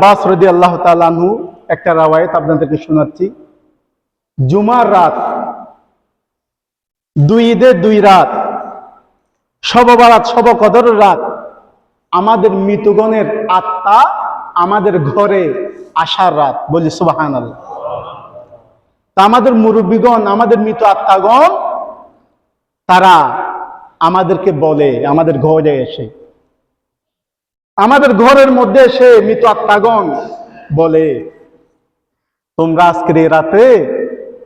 আব্বাস রদি আল্লাহ তালু একটা রাওয়ায়ত আপনাদেরকে শোনাচ্ছি। জুমার রাত, দুই ঈদের দুই রাত সববারাত সব কদরের রাত, আমাদের মৃতগণের আত্মা আমাদের ঘরে আসার রাত। বলি সুবাহান তা আমাদের মুরব্বীগণ, আমাদের মৃত আত্মাগণ, তারা আমাদেরকে বলে, আমাদের ঘরে এসে আমাদের ঘরের মধ্যে সে মৃত আত্মাগণ বলে, তোমরা আজকের এই রাতে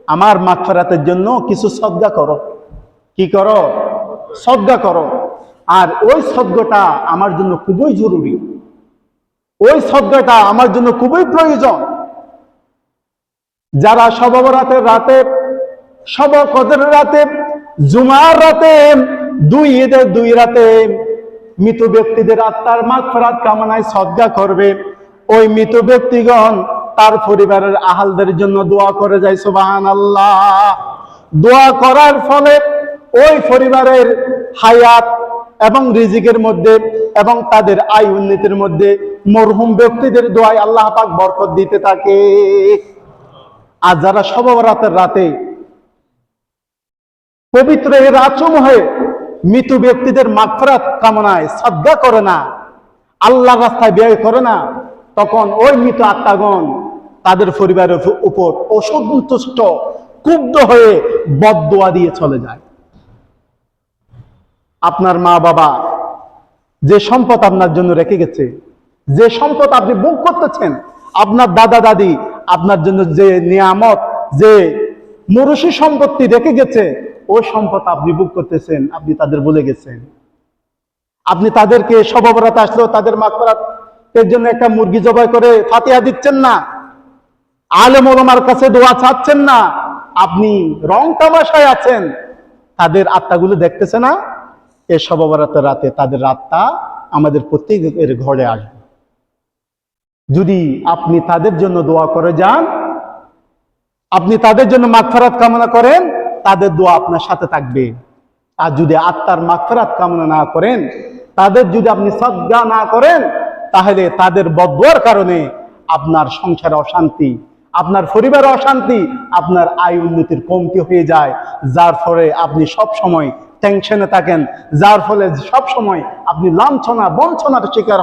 আমার মাগফিরাতের জন্য কিছু সদ্গা করো। কি করো? সদ্গা করো। আর ওই সদ্গটা আমার জন্য খুবই জরুরি। ওই সদ্গাটা আমার জন্য খুবই প্রয়োজন। যারা সবরাতের রাতে সব কদর রাতে, জুমার রাতে, দুই ঈদের দুই রাতে মৃত ব্যক্তিদের আত্মার মাগফিরাত কামনায় সদ্গা করবে। ওই মৃত ব্যক্তিগণ তার পরিবারের আহালদের জন্য দোয়া করে যায় সুবাহান আল্লাহ দোয়া করার ফলে ওই পরিবারের হায়াত এবং রিজিকের মধ্যে এবং তাদের আয় উন্নতির মধ্যে মরহুম ব্যক্তিদের দোয়ায় আল্লাহ পাক বরকত দিতে থাকে। আর যারা সবরাতের রাতে পবিত্র এই রাতসমূহে মৃত ব্যক্তিদের মাগফিরাত কামনায় শ্রদ্ধা করে না আল্লাহ রাস্তায় ব্যয় করে না, তখন ওই মৃত আত্মাগণ তাদের পরিবারের উপর অসন্তুষ্ট, ক্ষুব্ধ হয়ে বদদোয়া দিয়ে চলে যায়। আপনার মা বাবা যে সম্পদ আপনার জন্য রেখে গেছে, যে সম্পদ আপনি ভোগ করতেছেন, আপনার দাদা দাদি আপনার জন্য যে নিয়ামত, যে মরুষি সম্পত্তি রেখে গেছে ওই সম্পদ আপনি ভোগ করতেছেন, আপনি তাদের বলে গেছেন। আপনি তাদেরকে সবরাত আসলেও তাদের মাকফরাতের জন্য একটা মুরগি জবাই করে ফাতিহা দিচ্ছেন না। আলেম ওলমার কাছে দোয়া চাচ্ছেন না। আপনি রং তামাশায় আছেন। তাদের আত্মাগুলো দেখতেছে না। এ সবরাতের রাতে তাদের আত্মা আমাদের প্রত্যেকের ঘরে আসবে। যদি আপনি তাদের জন্য দোয়া করে যান, আপনি তাদের জন্য মাগফেরাত কামনা করেন তাদের দোয়া আপনার সাথে থাকবে। আর যদি আত্মার মাগফেরাত কামনা না করেন, তাদের যদি আপনি সদ্গা না করেন, তাহলে তাদের বদুয়ার কারণে আপনার সংসারে অশান্তি, আপনার পরিবারে অশান্তি, আপনার আয় উন্নতির কমতি হয়ে যায়। যার ফলে আপনি সব সময় টেনশনে থাকেন, যার ফলে সব সময় আপনি লাঞ্ছনা, বঞ্চনার শিকার